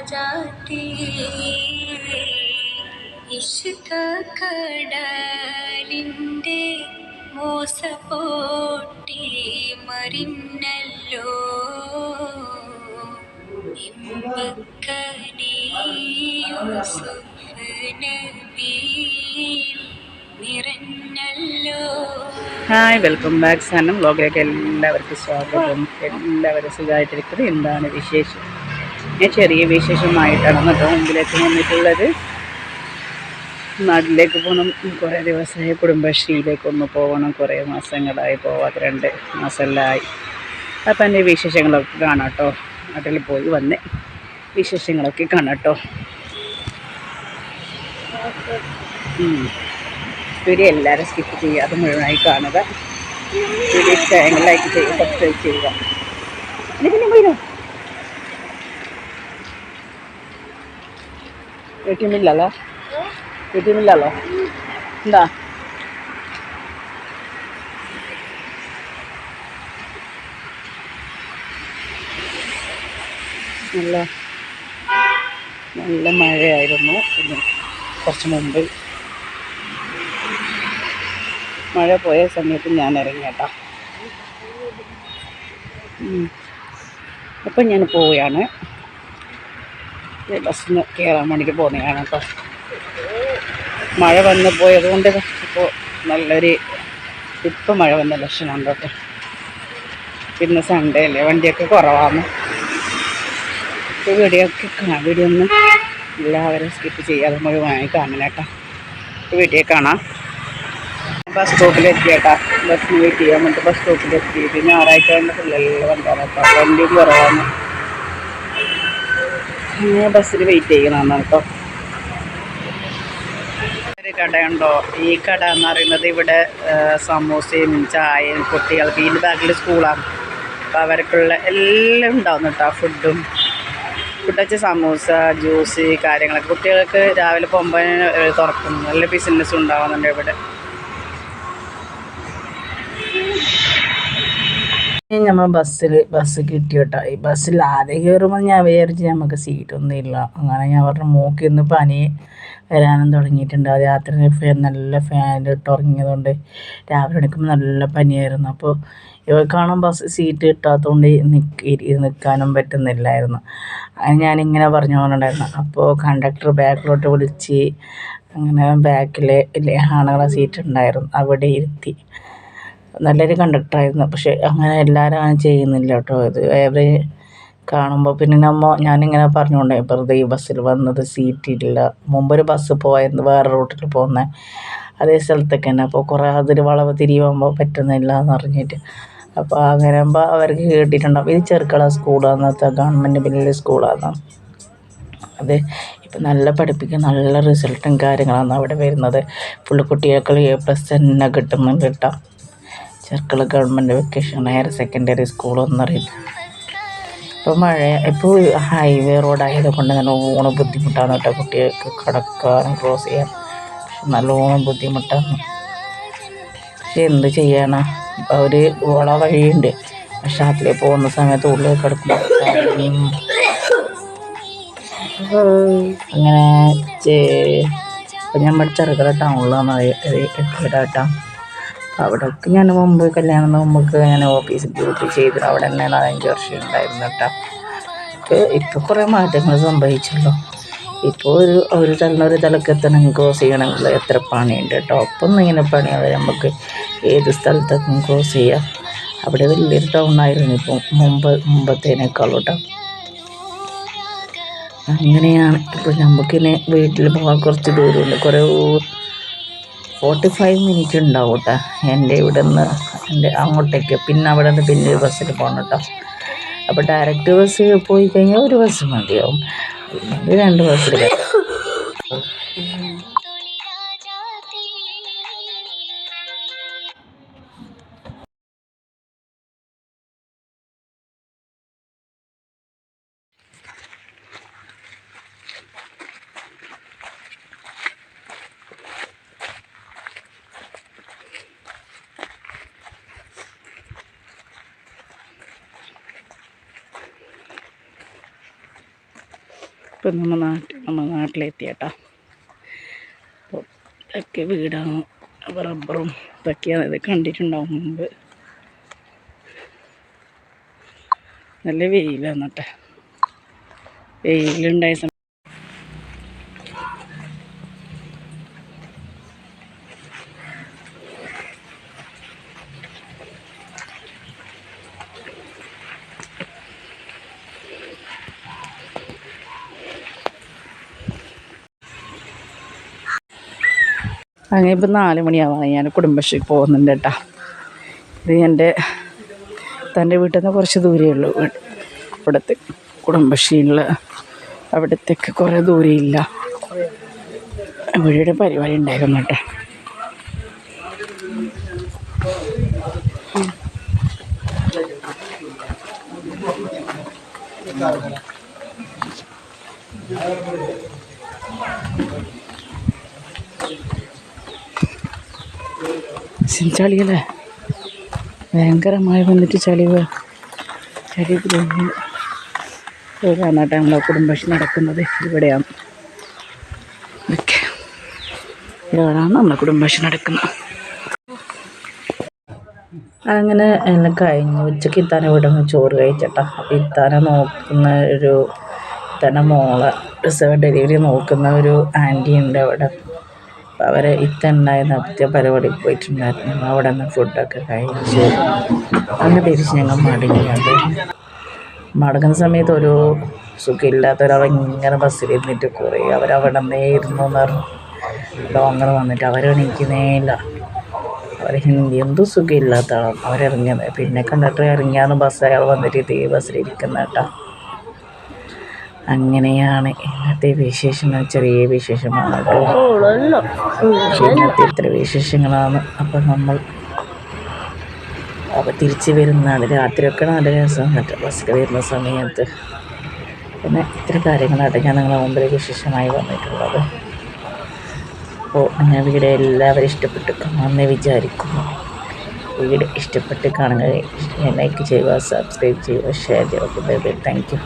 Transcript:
പോട്ടി ഇഷ്ക കടലിന്റെ മോസ പോട്ടി മറിഞ്ഞല്ലോ ഹായ് വെൽക്കം ബാക്ക് സാനം വ്ലോഗിലേക്ക് എല്ലാവർക്കും സ്വാഗതം. എല്ലാവരും സുഖമായിട്ടിരിക്കുന്നത് എന്താണ് വിശേഷം? ഞാൻ ചെറിയ വിശേഷമായിട്ടാണ് കേട്ടോ മുമ്പിലേക്ക് വന്നിട്ടുള്ളത്. നാട്ടിലേക്ക് പോകണം കുറേ ദിവസമായി കുടുംബശ്രീയിലേക്ക് ഒന്ന് പോകണം കുറേ മാസങ്ങളായി പോവാതെ രണ്ട് മാസമെല്ലാമായി അപ്പം എന്റെ വിശേഷങ്ങളൊക്കെ കാണാം കേട്ടോ നാട്ടിൽ പോയി വന്ന് വിശേഷങ്ങളൊക്കെ കാണാം കേട്ടോ. വീഡിയോ എല്ലാവരും സ്കിപ്പ് ചെയ്യാതെ മുഴുവനായി കാണുക. വീഡിയോ ലൈക്ക് ചെയ്യുക സബ്സ്ക്രൈബ് ചെയ്യുക. ഇനി പിന്നെ പോയിരോ എ ടി എമ്മില്ലല്ലോ എ ടി എമ്മില്ലല്ലോ എന്താ? നല്ല നല്ല മഴയായിരുന്നു കുറച്ച് മുമ്പ്. മഴ പോയ സമയത്ത് ഞാൻ ഇറങ്ങി കേട്ടോ. അപ്പം ഞാൻ പോവുകയാണ്. ഈ ബസ്സിന് കയറാൻ വേണ്ടിയിട്ട് പോകുന്നതാണ് കേട്ടോ. മഴ വന്ന് പോയത് കൊണ്ട് ഇപ്പോൾ നല്ലൊരു ഇപ്പം മഴ വന്ന ലക്ഷണമുണ്ട് കേട്ടോ. പിന്നെ സൺഡേ അല്ലേ? വണ്ടിയൊക്കെ കുറവാണ്. ഇപ്പോൾ വീഡിയോ ഒക്കെ കാണാം. വീഡിയോ ഒന്ന് എല്ലാവരും സ്കിപ്പ് ചെയ്യാതെ മുഴുവനായി കാണണം കേട്ടോ. വീട്ടിൽ കാണാം. ബസ് സ്റ്റോപ്പിലെത്തി കേട്ടാ. ബസ്സിന് വെയിറ്റ് ചെയ്യാൻ വേണ്ടി ബസ് സ്റ്റോപ്പിലെത്തി പിന്നെ ഞായറാഴ്ച കൊണ്ട് പിള്ളേരെല്ലാം വന്നാൽ കേട്ടോ. വണ്ടിയും കുറവാണ്. ഞാൻ ബസ്സിൽ വെയിറ്റ് ചെയ്യണമെന്നാണ് കേട്ടോ ഒരു കടയുണ്ടോ? ഈ കട എന്ന് പറയുന്നത് ഇവിടെ സമൂസയും ചായയും കുട്ടികൾക്ക് ഇതിന്റെ ബാക്കിൽ സ്കൂളാണ് അപ്പോൾ അവർക്കുള്ള എല്ലാം ഉണ്ടാവും കേട്ടോ ഫുഡും ഫുഡ് വെച്ച് സമൂസ ജ്യൂസ് കാര്യങ്ങളൊക്കെ കുട്ടികൾക്ക് രാവിലെ പോകുമ്പോൾ തുറക്കുന്നു നല്ല ബിസിനസ് ഉണ്ടാവുന്നുണ്ട് ഇവിടെ. നമ്മൾ ബസ്സിൽ ബസ് കിട്ടി കേട്ടോ ഈ ബസ്സിൽ ആദ്യം കയറുമ്പോൾ ഞാൻ വിചാരിച്ച് നമുക്ക് സീറ്റൊന്നും ഇല്ല. അങ്ങനെ ഞാൻ പറഞ്ഞു മൂക്കിൽ നിന്ന് പനി വരാനും തുടങ്ങിയിട്ടുണ്ട്. രാത്രി ഫാൻ നല്ല ഫാനിലിട്ട് ഉറങ്ങിയതുകൊണ്ട് രാവിലെ എടുക്കുമ്പോൾ നല്ല പനിയായിരുന്നു. അപ്പോൾ ഇവർക്കാണും ബസ് സീറ്റ് കിട്ടാത്തതുകൊണ്ട് നിൽക്കി നിൽക്കാനും പറ്റുന്നില്ലായിരുന്നു. അത് ഞാനിങ്ങനെ പറഞ്ഞു കൊണ്ടുണ്ടായിരുന്നു അപ്പോൾ കണ്ടക്ടർ ബാക്കിലോട്ട് വിളിച്ച് അങ്ങനെ ബാക്കിൽ ആണുങ്ങളെ സീറ്റ് ഉണ്ടായിരുന്നു. അവിടെ ഇരുത്തി. നല്ലൊരു കണ്ടക്ടറായിരുന്നു പക്ഷെ അങ്ങനെ എല്ലാവരും അങ്ങനെ ചെയ്യുന്നില്ല കേട്ടോ. ഇത് അവർ കാണുമ്പോൾ പിന്നെ നമ്മ ഞാനിങ്ങനെ പറഞ്ഞുകൊണ്ടേ വെറുതെ ഈ ബസ്സിൽ വന്നത് സീറ്റ് സീറ്റില്ല മുമ്പൊരു ബസ് പോയിരുന്നു വേറെ റൂട്ടിൽ പോകുന്നത് അതേ സ്ഥലത്തൊക്കെ തന്നെ. അപ്പോൾ കുറേ അതിൽ വളവ് തിരിയുമ്പോൾ പറ്റുന്നില്ല എന്ന് അറിഞ്ഞിട്ട് അപ്പോൾ അങ്ങനെ ആകുമ്പോൾ അവർക്ക് കേട്ടിട്ടുണ്ടാവും. ഇത് ചെറുക്കള സ്കൂളാണ് ഗവൺമെന്റ് വലിയ സ്കൂളാണ് അത് ഇപ്പം നല്ല പഠിപ്പിക്കും നല്ല റിസൾട്ടും കാര്യങ്ങളാണ് അവിടെ വരുന്നത്. പുള്ളിക്കുട്ടികൾക്ക് എ പ്ലസ് തന്നെ കിട്ടുന്നുണ്ട് കേട്ടോ. Cherkala government vacation higher secondary school എന്നറിയില്ല ഇപ്പോൾ മഴ ഇപ്പോൾ ഹൈവേ റോഡായത് കൊണ്ട് നല്ലോണം ബുദ്ധിമുട്ടാണ് കേട്ടോ കുട്ടികൾക്ക് കടക്കാനും ക്രോസ് ചെയ്യാൻ നല്ലോണം ബുദ്ധിമുട്ടാണ്. പക്ഷെ എന്ത് ചെയ്യണം? ഒരു ഓള വഴിയുണ്ട്. പക്ഷെ അതിൽ പോകുന്ന സമയത്ത് ഉള്ളിൽ കിടക്കുമ്പോൾ അങ്ങനെ ഞാൻ ചെറുകിട ടൗണിലാണ് എത്തിയതാട്ടോ അവിടെയൊക്കെ ഞാൻ മുമ്പ് കല്യാണം മുമ്പൊക്കെ ഞാൻ ഓഫീസിൽ ജോലി ചെയ്തു അവിടെ തന്നെ നാലഞ്ച് വർഷം ഉണ്ടായിരുന്നു കേട്ടോ. ഇപ്പോൾ കുറേ മാറ്റങ്ങൾ സംഭവിച്ചല്ലോ ഇപ്പോൾ ഒരു ഒരു തലം ഒരു തലക്കെത്തണം ക്രോസ് ചെയ്യണമെങ്കിൽ എത്ര പണിയുണ്ട് കേട്ടോ. ഒപ്പം ഇങ്ങനെ പണിയാതെ നമുക്ക് ഏത് സ്ഥലത്തൊക്കെ ക്രോസ് ചെയ്യാം. അവിടെ വലിയൊരു ടൗൺ ആയിരുന്നു ഇപ്പം മുമ്പ് മുമ്പത്തേനേക്കാളും കേട്ടോ. അങ്ങനെയാണ്. ഇപ്പോൾ നമുക്കിനെ വീട്ടിൽ പോകാൻ കുറച്ച് ദൂരമുണ്ട്. കുറേ ഫോർട്ടി ഫൈവ് മിനിറ്റ് ഉണ്ടാവും കേട്ടോ എന്റെ ഇവിടെ നിന്ന് എന്റെ അങ്ങോട്ടേക്ക്. പിന്നെ അവിടെ നിന്ന് പിന്നെ ഒരു ബസ്സിൽ പോകണം കേട്ടോ അപ്പോൾ ഡയറക്റ്റ് ബസ് പോയി കഴിഞ്ഞാൽ ഒരു ബസ് മതിയാവും. രണ്ട് ബസ്സിൽ ഇപ്പം നമ്മൾ നാട്ടിൽ നമ്മൾ നാട്ടിലെത്തിയേട്ടാ. അപ്പോൾ ഇതൊക്കെ വീടാണ്. റബ്ബറും ഇതൊക്കെയാണ് ഇത് കണ്ടിട്ടുണ്ടാവും മുമ്പ്. നല്ല വെയിലാണ് കേട്ടെ വെയിലുണ്ടായ സമയം അങ്ങനെ ഇപ്പം നാല് മണിയാവാണ് ഞാൻ കുടുംബശ്രീ പോകുന്നുണ്ട് കേട്ടോ. ഇത് എന്റെ തന്റെ വീട്ടിൽ നിന്ന് കുറച്ച് ദൂരമേ ഉള്ളൂ. വീട് അവിടുത്തെ കുടുംബശ്രീയുള്ള അവിടത്തേക്ക് കുറേ ദൂരമില്ല ഇവിടെ പരിപാടി ഉണ്ടായിരുന്നു കേട്ടോ. ചളിയല്ലേ ഭയങ്കരമായി വന്നിട്ട് ചളിവ്. ചളി ഇതാണ് നമ്മളെ കുടുംബശ്രീ നടക്കുന്നത്. ഇവിടെയാണ്. ഓക്കെ ഇവിടെയാണ് നമ്മളെ കുടുംബശ്രീ നടക്കുന്നത്. അങ്ങനെ എന്നെ കഴിഞ്ഞു. ഉച്ചയ്ക്ക് ഇത്താന ഇവിടെ നിന്ന് ചോറ് കഴിച്ചട്ടാ. അപ്പം ഇത്താനെ നോക്കുന്ന ഒരു ഇത്താന്റെ മോളെ റിസർവ് ഡെലിവറി നോക്കുന്ന ഒരു ആന്റി ഉണ്ട് അവിടെ. അവരെ ഇത്തണ്ടായിരുന്ന അത്യ പരിപാടി പോയിട്ടുണ്ടായിരുന്നു. അവിടെ നിന്ന് ഫുഡൊക്കെ കഴിച്ച്. അങ്ങനെ തിരിച്ച് ഞങ്ങൾ മടങ്ങിയത്. മടങ്ങുന്ന സമയത്ത് ഒരു സുഖമില്ലാത്തവരവ ഇങ്ങനെ ബസ്സിലിരുന്നിട്ട് കുറേ അവരവിടെ നിന്നേ ഇരുന്നു എന്ന് പറഞ്ഞു. ലോങ്ങർ വന്നിട്ട് എനിക്ക് ഇല്ല. അവർ ഹിന്ദി എന്തും സുഖമില്ലാത്ത അവരിറങ്ങിയത്. പിന്നെ കണ്ടിട്ട് ഇറങ്ങിയാന്ന് ബസ് അയാൾ വന്നിട്ട് ഇതേ ബസ്സിലിരിക്കുന്ന കേട്ടോ. അങ്ങനെയാണ് ഇന്നത്തെ വിശേഷങ്ങൾ ചെറിയ വിശേഷമാണ് ഇന്നത്തെ ഇത്ര വിശേഷങ്ങളാണ്. അപ്പം നമ്മൾ അപ്പോൾ തിരിച്ച് വരുന്നതാണ്. രാത്രിയൊക്കെ നല്ല രസം മറ്റേ ബസ്സിൽ വരുന്ന സമയത്ത്. പിന്നെ ഇത്ര കാര്യങ്ങളായിട്ട് ഞാൻ നിങ്ങളുടെ മുമ്പിൽ വിശേഷമായി വന്നിട്ടുള്ളത്. അപ്പോൾ ഞാൻ വീഡിയോ എല്ലാവരും ഇഷ്ടപ്പെട്ട് കാണുമെന്ന് വിചാരിക്കുന്നു. വീഡിയോ ഇഷ്ടപ്പെട്ട് കാണുക ലൈക്ക് ചെയ്യുക സബ്സ്ക്രൈബ് ചെയ്യുക ഷെയർ ചെയ്യുക. Thank you